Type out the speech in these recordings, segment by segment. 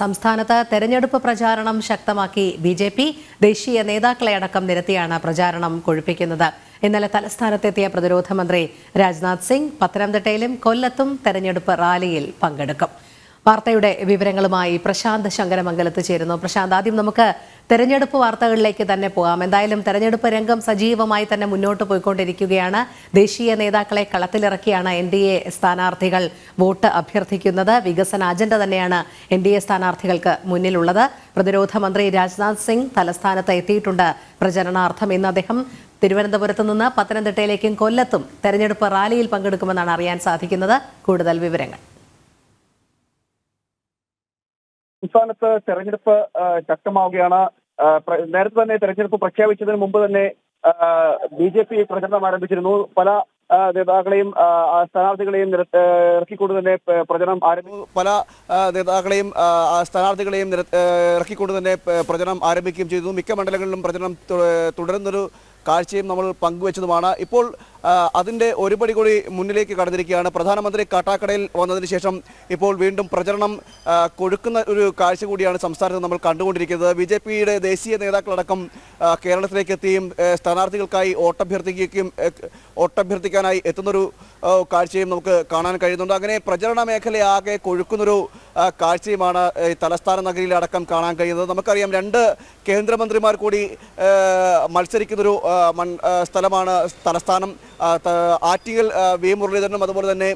സംസ്ഥാനത്ത് തെരഞ്ഞെടുപ്പ് പ്രചാരണം ശക്തമാക്കി ബി ജെ പി ദേശീയ നേതാക്കളെ അടക്കം നിരത്തിയാണ് പ്രചാരണം കൊഴുപ്പിക്കുന്നത്. ഇന്നലെ തലസ്ഥാനത്തെത്തിയ പ്രതിരോധ മന്ത്രി രാജ്നാഥ് സിംഗ് പത്തനംതിട്ടയിലും കൊല്ലത്തും തെരഞ്ഞെടുപ്പ് റാലിയിൽ പങ്കെടുക്കും. വാർത്തയുടെ വിവരങ്ങളുമായി പ്രശാന്ത് ശങ്കരമംഗലത്ത് ചേരുന്നു. പ്രശാന്ത് ആദ്യം നമുക്ക് തെരഞ്ഞെടുപ്പ് വാർത്തകളിലേക്ക് തന്നെ പോകാം. എന്തായാലും തെരഞ്ഞെടുപ്പ് രംഗം സജീവമായി തന്നെ മുന്നോട്ട് പോയിക്കൊണ്ടിരിക്കുകയാണ്. ദേശീയ നേതാക്കളെ കളത്തിലിറക്കിയാണ് എൻ ഡി എ സ്ഥാനാർത്ഥികൾ വോട്ട് അഭ്യർത്ഥിക്കുന്നത്. വികസന അജണ്ട തന്നെയാണ് എൻ ഡി എ സ്ഥാനാർത്ഥികൾക്ക് മുന്നിലുള്ളത്. പ്രതിരോധ മന്ത്രി രാജ്നാഥ് സിംഗ് തലസ്ഥാനത്ത് എത്തിയിട്ടുണ്ട്. പ്രചരണാർത്ഥം ഇന്ന് അദ്ദേഹം തിരുവനന്തപുരത്ത് നിന്ന് പത്തനംതിട്ടയിലേക്കും കൊല്ലത്തും തെരഞ്ഞെടുപ്പ് റാലിയിൽ പങ്കെടുക്കുമെന്നാണ് അറിയാൻ സാധിക്കുന്നത്. കൂടുതൽ വിവരങ്ങൾ. സംസ്ഥാനത്ത് തെരഞ്ഞെടുപ്പ് ശക്തമാവുകയാണ്. നേരത്തെ തന്നെ തെരഞ്ഞെടുപ്പ് പ്രഖ്യാപിച്ചതിന് മുമ്പ് തന്നെ ബി ജെ പി പ്രചരണം ആരംഭിച്ചിരുന്നു. പല നേതാക്കളെയും സ്ഥാനാർത്ഥികളെയും ഇറക്കിക്കൊണ്ട് തന്നെ പ്രചരണം ആരംഭിച്ചു പല നേതാക്കളെയും സ്ഥാനാർത്ഥികളെയും ഇറക്കിക്കൊണ്ട് തന്നെ പ്രചരണം ആരംഭിക്കുകയും ചെയ്തു. മിക്ക മണ്ഡലങ്ങളിലും പ്രചരണം തുടരുന്നൊരു കാഴ്ചയും നമ്മൾ പങ്കുവച്ചതുമാണ്. ഇപ്പോൾ അതിന്റെ അതിന്റെ ഒരു പടി കൂടി മുന്നിലേക്ക് കടന്നിരിക്കുകയാണ്. പ്രധാനമന്ത്രി കാട്ടാക്കടയിൽ വന്നതിന് ശേഷം ഇപ്പോൾ വീണ്ടും പ്രചരണം കൊഴുക്കുന്ന ഒരു കാഴ്ച കൂടിയാണ് സംസ്ഥാനത്ത് നമ്മൾ കണ്ടുകൊണ്ടിരിക്കുന്നത്. ബി ജെ പിയുടെ ദേശീയ നേതാക്കളടക്കം കേരളത്തിലേക്ക് എത്തിയും സ്ഥാനാർത്ഥികൾക്കായി ഓട്ടഭ്യർത്ഥിക്കുകയും ഓട്ടഭ്യർത്ഥിക്കാനായി എത്തുന്നൊരു കാഴ്ചയും നമുക്ക് കാണാൻ കഴിയുന്നുണ്ട്. അങ്ങനെ പ്രചരണ മേഖലയാകെ കൊഴുക്കുന്നൊരു കാഴ്ചയുമാണ് തലസ്ഥാന നഗരിയിലടക്കം കാണാൻ കഴിയുന്നത്. നമുക്കറിയാം രണ്ട് കേന്ദ്രമന്ത്രിമാർ കൂടി മത്സരിക്കുന്നൊരു സ്ഥലമാണ് തലസ്ഥാനം ആറ്റിങ്ങൽ വി മുരളീധരനും അതുപോലെ തന്നെ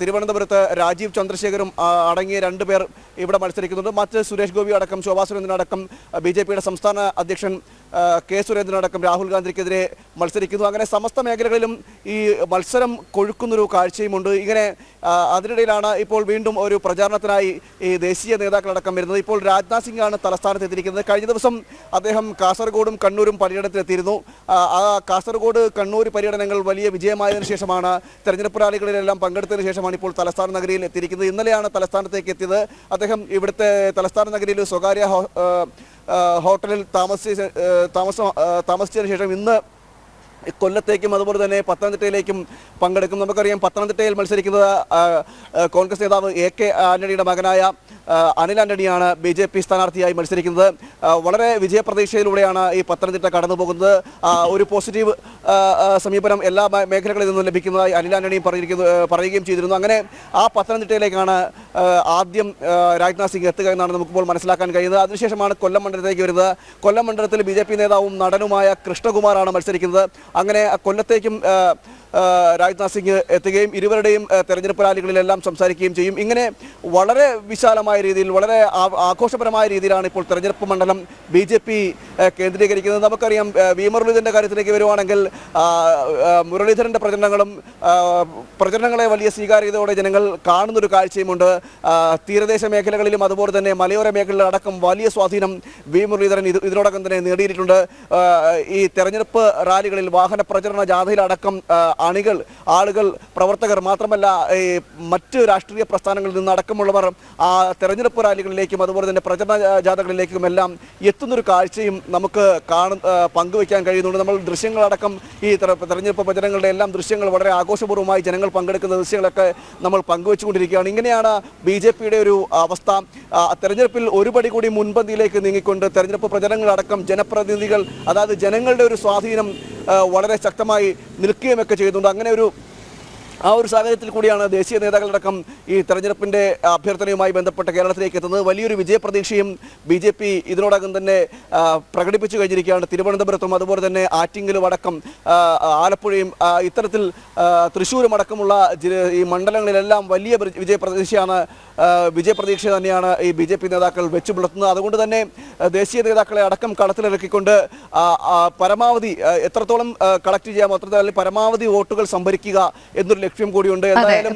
തിരുവനന്തപുരത്ത് രാജീവ് ചന്ദ്രശേഖരും അടങ്ങിയ രണ്ട് പേർ ഇവിടെ മത്സരിക്കുന്നുണ്ട്. മറ്റ് സുരേഷ് ഗോപി അടക്കം ശോഭാ സുരേന്ദ്രനടക്കം ബി ജെ പിയുടെ സംസ്ഥാന അധ്യക്ഷൻ കെ സുരേന്ദ്രനടക്കം രാഹുൽ ഗാന്ധിക്കെതിരെ മത്സരിക്കുന്നു. അങ്ങനെ സമസ്ത മേഖലകളിലും ഈ മത്സരം കൊഴുക്കുന്നൊരു കാഴ്ചയുമുണ്ട്. ഇങ്ങനെ അതിനിടയിലാണ് ഇപ്പോൾ വീണ്ടും ഒരു പ്രചാരണത്തിനായി ഈ ദേശീയ നേതാക്കളടക്കം വരുന്നത്. ഇപ്പോൾ രാജ്നാഥ് സിംഗാണ് തലസ്ഥാനത്ത് എത്തിയിരിക്കുന്നത് കഴിഞ്ഞ ദിവസം അദ്ദേഹം കാസർഗോഡും കണ്ണൂരും പര്യടനത്തിലെത്തിയിരുന്നു. ആ, കാസർഗോഡ് കണ്ണൂർ പര്യടനങ്ങൾ വലിയ വിജയമായതിനു ശേഷമാണ് തെരഞ്ഞെടുപ്പ് റാലികളിലെല്ലാം പങ്കെടുത്തതിന് ശേഷമാണ് ഇപ്പോൾ തലസ്ഥാന നഗരിയിൽ എത്തിയിരിക്കുന്നത്. ഇന്നലെയാണ് തലസ്ഥാനത്തേക്ക് എത്തിയത്. അദ്ദേഹം ഇവിടുത്തെ തലസ്ഥാന നഗരിയിൽ സ്വകാര്യ ഹോട്ടലിൽ താമസിച്ച താമസം താമസിച്ചതിന് ശേഷം ഇന്ന് കൊല്ലത്തേക്കും അതുപോലെ തന്നെ പത്തനംതിട്ടയിലേക്കും പങ്കെടുക്കും. നമുക്കറിയാം പത്തനംതിട്ടയിൽ മത്സരിക്കുന്നത് കോൺഗ്രസ് നേതാവ് എ കെ ആന്റണിയുടെ മകനായ അനിൽ ആന്റണിയാണ് ബി ജെ പി സ്ഥാനാർത്ഥിയായി മത്സരിക്കുന്നത്. വളരെ വിജയപ്രതീക്ഷയിലൂടെയാണ് ഈ പത്തനംതിട്ട കടന്നു പോകുന്നത് ഒരു പോസിറ്റീവ് സമീപനം എല്ലാ മേഖലകളിൽ നിന്നും ലഭിക്കുന്നതായി അനിൽ ആന്റണിയും പറഞ്ഞിരിക്കുന്നു പറയുകയും ചെയ്തിരുന്നു. അങ്ങനെ ആ പത്തനംതിട്ടയിലേക്കാണ് ആദ്യം രാജ്നാഥ് സിംഗ് എത്തുക എന്നാണ് നമുക്കിപ്പോൾ മനസ്സിലാക്കാൻ കഴിയുന്നത്. അതിനുശേഷമാണ് കൊല്ലം മണ്ഡലത്തിലേക്ക് വരുന്നത്. കൊല്ലം മണ്ഡലത്തിൽ ബി നേതാവും നടനുമായ കൃഷ്ണകുമാറാണ് മത്സരിക്കുന്നത്. അങ്ങനെ കൊല്ലത്തേക്കും രാജ്നാഥ് സിംഗ് എത്തുകയും ഇരുവരുടെയും തെരഞ്ഞെടുപ്പ് റാലികളിലെല്ലാം സംസാരിക്കുകയും ചെയ്യും. ഇങ്ങനെ വളരെ വിശാലമായ രീതിയിൽ വളരെ ആഘോഷപരമായ രീതിയിലാണ് ഇപ്പോൾ തെരഞ്ഞെടുപ്പ് മണ്ഡലം ബി ജെ പി കേന്ദ്രീകരിക്കുന്നത്. നമുക്കറിയാം വി. മുരളീധരന്റെ കാര്യത്തിലേക്ക് വരുവാണെങ്കിൽ മുരളീധരന്റെ പ്രചരണങ്ങളും പ്രചരണങ്ങളെ വലിയ സ്വീകാര്യതയോടെ ജനങ്ങൾ കാണുന്നൊരു കാഴ്ചയുമുണ്ട്. തീരദേശ മേഖലകളിലും അതുപോലെ തന്നെ മലയോര മേഖലകളിൽ അടക്കം വലിയ സ്വാധീനം വി. മുരളീധരൻ ഇത് ഇതിനോടകം തന്നെ നേടിയിട്ടുണ്ട്. ഈ തെരഞ്ഞെടുപ്പ് റാലികളിൽ വാഹന പ്രചരണ ജാഥയിലടക്കം അണികൾ ആളുകൾ പ്രവർത്തകർ മാത്രമല്ല മറ്റ് രാഷ്ട്രീയ പ്രസ്ഥാനങ്ങളിൽ നിന്ന് അടക്കമുള്ളവർ ആ തെരഞ്ഞെടുപ്പ് റാലികളിലേക്കും അതുപോലെ തന്നെ പ്രചരണ ജാഥകളിലേക്കും എല്ലാം എത്തുന്നൊരു കാഴ്ചയും നമുക്ക് കാണു പങ്കുവയ്ക്കാൻ കഴിയുന്നുണ്ട്. നമ്മൾ ദൃശ്യങ്ങളടക്കം ഈ തെര- തെരഞ്ഞെടുപ്പ് പ്രചരണങ്ങളുടെ എല്ലാം ദൃശ്യങ്ങൾ വളരെ ആഘോഷപൂർവമായി ജനങ്ങൾ പങ്കെടുക്കുന്ന ദൃശ്യങ്ങളൊക്കെ നമ്മൾ പങ്കുവെച്ചുകൊണ്ടിരിക്കുകയാണ്. ഇങ്ങനെയാണ് ബി ജെ പിയുടെ ഒരു അവസ്ഥ. തെരഞ്ഞെടുപ്പിൽ ഒരുപടി കൂടി മുൻപന്തിയിലേക്ക് നീങ്ങിക്കൊണ്ട് തെരഞ്ഞെടുപ്പ് പ്രചരണങ്ങളടക്കം ജനപ്രതിനിധികൾ അതായത് ജനങ്ങളുടെ ഒരു സ്വാധീനം വളരെ ശക്തമായി നിൽക്കുകയുമൊക്കെ ചെയ്യുന്നുണ്ട് അങ്ങനെ ഒരു ആ ഒരു സാഹചര്യത്തിൽ കൂടിയാണ് ദേശീയ നേതാക്കളടക്കം ഈ തെരഞ്ഞെടുപ്പിന്റെ അഭ്യർത്ഥനയുമായി ബന്ധപ്പെട്ട് കേരളത്തിലേക്ക് എത്തുന്നത്. വലിയൊരു വിജയപ്രതീക്ഷയും ബി ജെ പി ഇതിനോടകം തന്നെ പ്രകടിപ്പിച്ചു കഴിഞ്ഞിരിക്കുകയാണ് തിരുവനന്തപുരത്തും. അതുപോലെ തന്നെ ആറ്റിങ്ങലും അടക്കം ആലപ്പുഴയും ഇത്തരത്തിൽ തൃശ്ശൂരും അടക്കമുള്ള ഈ മണ്ഡലങ്ങളിലെല്ലാം വലിയ വിജയപ്രതീക്ഷയാണ് വിജയപ്രതീക്ഷ തന്നെയാണ് ഈ ബി ജെ പി നേതാക്കൾ വെച്ചു പുലർത്തുന്നത് അതുകൊണ്ട് തന്നെ ദേശീയ നേതാക്കളെ അടക്കം കളത്തിലിറക്കിക്കൊണ്ട് പരമാവധി എത്രത്തോളം കളക്ട് ചെയ്യാമോ അത്രത്തോളം പരമാവധി വോട്ടുകൾ സംഭരിക്കുക എന്നൊരു ലക്ഷ്യം കൂടിയുണ്ട്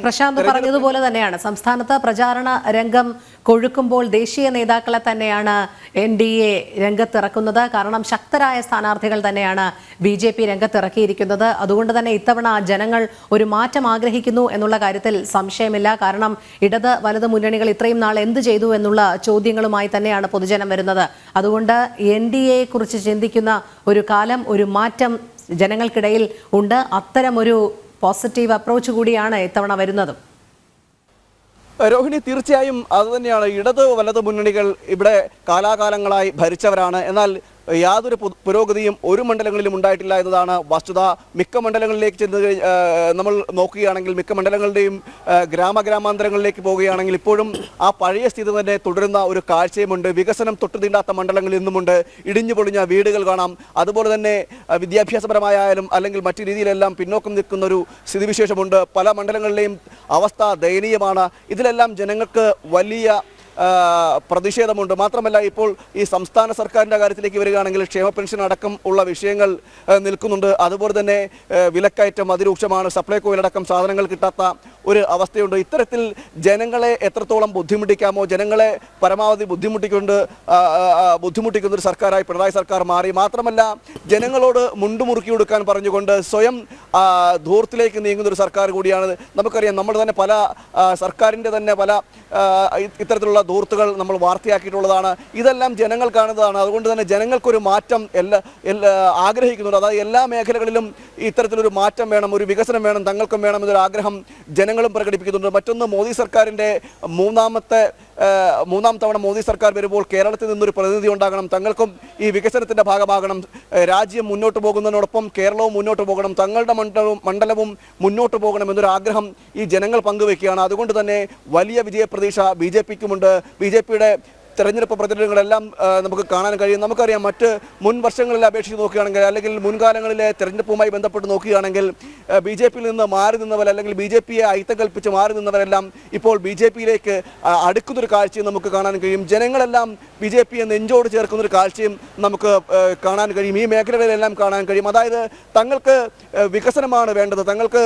പ്രശാന്ത് പറഞ്ഞതുപോലെ തന്നെയാണ്. സംസ്ഥാനത്ത് പ്രചാരണ രംഗം കൊഴുക്കുമ്പോൾ ദേശീയ നേതാക്കളെ തന്നെയാണ് എൻ ഡി എ രംഗത്തിറക്കുന്നത്. കാരണം ശക്തരായ സ്ഥാനാർത്ഥികൾ തന്നെയാണ് ബി ജെ പി രംഗത്തിറക്കിയിരിക്കുന്നത്. അതുകൊണ്ട് തന്നെ ഇത്തവണ ജനങ്ങൾ ഒരു മാറ്റം ആഗ്രഹിക്കുന്നു എന്നുള്ള കാര്യത്തിൽ സംശയമില്ല. കാരണം ഇടത് വലത് മുന്നണികൾ ഇത്രയും നാൾ എന്ത് ചെയ്തു എന്നുള്ള ചോദ്യങ്ങളുമായി തന്നെയാണ് പൊതുജനം വരുന്നത്. അതുകൊണ്ട് എൻ ഡി എയെ കുറിച്ച് ചിന്തിക്കുന്ന ഒരു കാലം ഒരു മാറ്റം ജനങ്ങൾക്കിടയിൽ ഉണ്ട്. അത്തരം ഒരു പോസിറ്റീവ് അപ്രോച്ച് കൂടിയാണ് ഇത്തവണ വരുന്നതും. രോഹിണി തീർച്ചയായും അതുതന്നെയാണ്. ഇടത് വലത് മുന്നണികൾ ഇവിടെ കാലാകാലങ്ങളായി ഭരിച്ചവരാണ്. എന്നാൽ യാതൊരു പുരോഗതിയും ഒരു മണ്ഡലങ്ങളിലും ഉണ്ടായിട്ടില്ല എന്നതാണ് വസ്തുത. മിക്ക മണ്ഡലങ്ങളിലേക്ക് ചെന്ന് നമ്മൾ നോക്കുകയാണെങ്കിൽ മിക്ക മണ്ഡലങ്ങളുടെയും ഗ്രാമഗ്രാമാന്തരങ്ങളിലേക്ക് പോവുകയാണെങ്കിൽ ഇപ്പോഴും ആ പഴയ സ്ഥിതി തന്നെ തുടരുന്ന ഒരു കാഴ്ചയുമുണ്ട്. വികസനം തൊട്ടു തീണ്ടാത്ത മണ്ഡലങ്ങളിൽ ഇന്നുമുണ്ട് ഇടിഞ്ഞു പൊളിഞ്ഞ വീടുകൾ കാണാം. അതുപോലെ തന്നെ വിദ്യാഭ്യാസപരമായാലും അല്ലെങ്കിൽ മറ്റു രീതിയിലെല്ലാം പിന്നോക്കം നിൽക്കുന്ന ഒരു സ്ഥിതിവിശേഷമുണ്ട്. പല മണ്ഡലങ്ങളിലെയും അവസ്ഥ ദയനീയമാണ്. ഇതിലെല്ലാം ജനങ്ങൾക്ക് വലിയ പ്രതിഷേധമുണ്ട്. മാത്രമല്ല ഇപ്പോൾ ഈ സംസ്ഥാന സർക്കാരിന്റെ കാര്യത്തിലേക്ക് വരികയാണെങ്കിൽ ക്ഷേമ പെൻഷൻ അടക്കം ഉള്ള വിഷയങ്ങൾ നിൽക്കുന്നുണ്ട്. അതുപോലെ തന്നെ വിലക്കയറ്റം അതിരൂക്ഷമാണ്. സപ്ലൈകോയിലടക്കം സാധനങ്ങൾ കിട്ടാത്ത ഒരു അവസ്ഥയുണ്ട്. ഇത്തരത്തിൽ ജനങ്ങളെ എത്രത്തോളം ബുദ്ധിമുട്ടിക്കാമോ ജനങ്ങളെ പരമാവധി ബുദ്ധിമുട്ടിക്കൊണ്ട് ബുദ്ധിമുട്ടിക്കുന്ന ഒരു സർക്കാരായി പിണറായി സർക്കാർ മാറി. മാത്രമല്ല ജനങ്ങളോട് മുണ്ടുമുറുക്കി കൊടുക്കാൻ പറഞ്ഞുകൊണ്ട് സ്വയം ധൂർത്തിലേക്ക് നീങ്ങുന്ന ഒരു സർക്കാർ കൂടിയാണ്. നമുക്കറിയാം നമ്മൾ തന്നെ പല സർക്കാരിന്റെ തന്നെ പല ഇത്തരത്തിലുള്ള ധൂർത്തുകൾ നമ്മൾ വാർത്തയാക്കിയിട്ടുള്ളതാണ്. ഇതെല്ലാം ജനങ്ങൾ കാണുന്നതാണ്. അതുകൊണ്ട് തന്നെ ജനങ്ങൾക്കൊരു മാറ്റം എല്ലാ എല്ലാ ആഗ്രഹിക്കുന്നുണ്ട്. അതായത് എല്ലാ മേഖലകളിലും ഇത്തരത്തിലൊരു മാറ്റം വേണം ഒരു വികസനം വേണം തങ്ങൾക്കും വേണം എന്നൊരു ആഗ്രഹം ജനങ്ങളും പ്രകടിപ്പിക്കുന്നുണ്ട്. മറ്റൊന്ന് മോദി സർക്കാരിന്റെ മൂന്നാമത്തെ മൂന്നാം തവണ മോദി സർക്കാർ വരുമ്പോൾ കേരളത്തിൽ നിന്നൊരു പ്രതിനിധി ഉണ്ടാകണം. തങ്ങൾക്കും ഈ വികസനത്തിന്റെ ഭാഗമാകണം. രാജ്യം മുന്നോട്ട് പോകുന്നതിനോടൊപ്പം കേരളവും മുന്നോട്ട് പോകണം. തങ്ങളുടെ മണ്ഡലവും മണ്ഡലവും മുന്നോട്ട് പോകണം എന്നൊരു ആഗ്രഹം ഈ ജനങ്ങൾ പങ്കുവെക്കുകയാണ്. അതുകൊണ്ട് തന്നെ വലിയ വിജയപ്രതീക്ഷ ബി ജെ പിക്കുമുണ്ട്. ബി ജെ പിയുടെ തെരഞ്ഞെടുപ്പ് പ്രചരണങ്ങളെല്ലാം നമുക്ക് കാണാൻ കഴിയും. നമുക്കറിയാം മറ്റ് മുൻ വർഷങ്ങളിൽ അപേക്ഷിച്ച് നോക്കുകയാണെങ്കിൽ അല്ലെങ്കിൽ മുൻകാലങ്ങളിലെ തെരഞ്ഞെടുപ്പുമായി ബന്ധപ്പെട്ട് നോക്കുകയാണെങ്കിൽ ബി ജെ പിയിൽ നിന്ന് മാറി നിന്നവർ അല്ലെങ്കിൽ ബി ജെ പിയെ അയിത്തം കൽപ്പിച്ച് മാറി നിന്നവരെല്ലാം ഇപ്പോൾ ബി ജെ പിയിലേക്ക് അടുക്കുന്നൊരു കാഴ്ചയും നമുക്ക് കാണാൻ കഴിയും. ജനങ്ങളെല്ലാം ബി ജെ പിയെ നെഞ്ചോട് ചേർക്കുന്നൊരു കാഴ്ചയും നമുക്ക് കാണാൻ കഴിയും. ഈ മേഖലകളിലെല്ലാം കാണാൻ കഴിയും. അതായത് തങ്ങൾക്ക് വികസനമാണ് വേണ്ടത്. തങ്ങൾക്ക്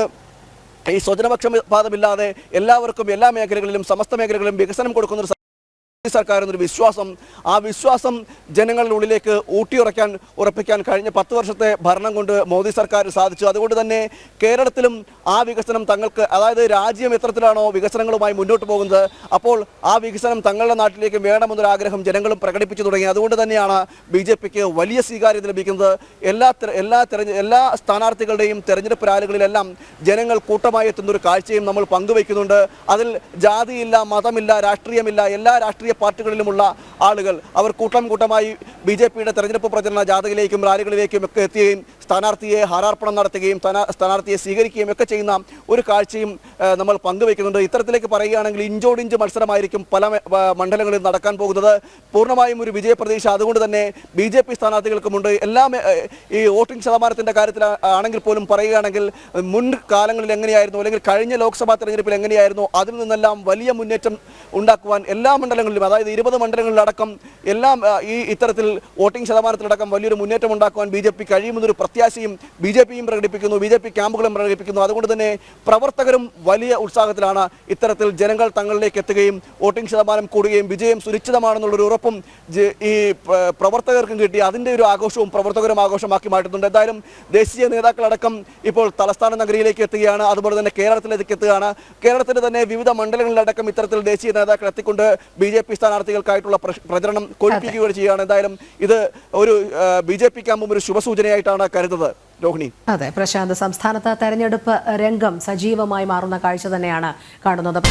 ഈ സ്വജനപക്ഷപാതമില്ലാതെ എല്ലാവർക്കും എല്ലാ മേഖലകളിലും സമസ്ത മേഖലകളിലും വികസനം കൊടുക്കുന്ന ഈ സർക്കാർ എന്നൊരു വിശ്വാസം ആ വിശ്വാസം ജനങ്ങളുടെ ഉള്ളിലേക്ക് ഊട്ടിയുറയ്ക്കാൻ ഉറപ്പിക്കാൻ കഴിഞ്ഞ പത്ത് വർഷത്തെ ഭരണം കൊണ്ട് മോദി സർക്കാർ സാധിച്ചു. അതുകൊണ്ട് തന്നെ കേരളത്തിലും ആ വികസനം തങ്ങൾക്ക് അതായത് രാജ്യം എത്രത്തിലാണോ വികസനങ്ങളുമായി മുന്നോട്ട് പോകുന്നത് അപ്പോൾ ആ വികസനം തങ്ങളുടെ നാട്ടിലേക്ക് വേണമെന്നൊരു ആഗ്രഹം ജനങ്ങളും പ്രകടിപ്പിച്ചു തുടങ്ങി. അതുകൊണ്ട് തന്നെയാണ് ബി ജെ പിക്ക് വലിയ സ്വീകാര്യത ലഭിക്കുന്നത്. എല്ലാ എല്ലാ തെരഞ്ഞ എല്ലാ സ്ഥാനാർത്ഥികളുടെയും തെരഞ്ഞെടുപ്പ് റാലികളിലെല്ലാം ജനങ്ങൾ കൂട്ടമായി എത്തുന്ന ഒരു കാഴ്ചയും നമ്മൾ പങ്കുവയ്ക്കുന്നുണ്ട്. അതിൽ ജാതിയില്ല മതമില്ല രാഷ്ട്രീയമില്ല എല്ലാ രാഷ്ട്രീയ പാർട്ടികളിലുമുള്ള ആളുകൾ അവർ കൂട്ടം കൂട്ടമായി ബി ജെ പിയുടെ തെരഞ്ഞെടുപ്പ് പ്രചരണ ജാഥയിലേക്കും റാലികളിലേക്കും ഒക്കെ എത്തുകയും സ്ഥാനാർത്ഥിയെ ഹാരാർപ്പണം നടത്തുകയും സ്ഥാനാർത്ഥിയെ സ്വീകരിക്കുകയും ഒക്കെ ചെയ്യുന്ന ഒരു കാഴ്ചയും നമ്മൾ പങ്കുവയ്ക്കുന്നുണ്ട് ഇത്തരത്തിലേക്ക് പറയുകയാണെങ്കിൽ ഇഞ്ചോടിഞ്ച് മത്സരമായിരിക്കും പല മണ്ഡലങ്ങളിൽ നടക്കാൻ പോകുന്നത്. പൂർണമായും ഒരു വിജയപ്രതീക്ഷ അതുകൊണ്ട് തന്നെ ബി ജെ പി സ്ഥാനാർത്ഥികൾക്കുമുണ്ട് എല്ലാ ഈ വോട്ടിംഗ് ശതമാനത്തിന്റെ കാര്യത്തിൽ ആണെങ്കിൽ പോലും പറയുകയാണെങ്കിൽ മുൻ കാലങ്ങളിൽ എങ്ങനെയായിരുന്നു? അല്ലെങ്കിൽ കഴിഞ്ഞ ലോക്സഭാ തെരഞ്ഞെടുപ്പിൽ എങ്ങനെയായിരുന്നു? അതിൽ നിന്നെല്ലാം വലിയ മുന്നേറ്റം ഉണ്ടാക്കുവാൻ എല്ലാ മണ്ഡലങ്ങളിലും അതായത് ഇരുപത് മണ്ഡലങ്ങളിലടക്കം എല്ലാം ഈ ഇത്തരത്തിൽ വോട്ടിംഗ് ശതമാനത്തിലടക്കം വലിയൊരു മുന്നേറ്റം ഉണ്ടാക്കുവാൻ ബി ജെ പി കഴിയുമെന്നൊരു പ്രത്യാശയും ബി ജെ പിയും പ്രകടിപ്പിക്കുന്നു ബി ജെ പി ക്യാമ്പുകളും പ്രകടിപ്പിക്കുന്നു. അതുകൊണ്ട് തന്നെ പ്രവർത്തകരും വലിയ ഉത്സാഹത്തിലാണ് ഇത്തരത്തിൽ ജനങ്ങൾ തങ്ങളിലേക്ക് എത്തുകയും വോട്ടിംഗ് ശതമാനം കൂടുകയും വിജയം സുനിശ്ചിതമാണെന്നുള്ളൊരു ഉറപ്പും ഈ പ്ര- പ്രവർത്തകർക്കും കിട്ടി. അതിന്റെ ഒരു ആഘോഷവും പ്രവർത്തകരും ആഘോഷമാക്കി മാറ്റുന്നുണ്ട് എന്തായാലും ദേശീയ നേതാക്കളടക്കം ഇപ്പോൾ തലസ്ഥാന നഗരിയിലേക്ക് എത്തുകയാണ്. അതുപോലെ തന്നെ കേരളത്തിലേക്ക് എത്തുകയാണ്. കേരളത്തിന്റെ തന്നെ വിവിധ മണ്ഡലങ്ങളിലടക്കം ഇത്തരത്തിൽ ദേശീയ നേതാക്കൾ എത്തിക്കൊണ്ട് ബി ജെ പി സ്ഥാനാർത്ഥികൾക്കായിട്ടുള്ള പ്രചരണം കൊഴുപ്പിക്കുകയാണ് ചെയ്യുകയാണ്. എന്തായാലും ഇത് ഒരു ബി ജെ പി ക്യാമ്പും ഒരു ശുഭസൂചനയായിട്ടാണ് കരുതുന്നത്. രോഹിണി. അതെ പ്രശാന്ത് സംസ്ഥാനത്ത് തെരഞ്ഞെടുപ്പ് രംഗം സജീവമായി മാറുന്ന കാഴ്ച തന്നെയാണ് കാണുന്നത്.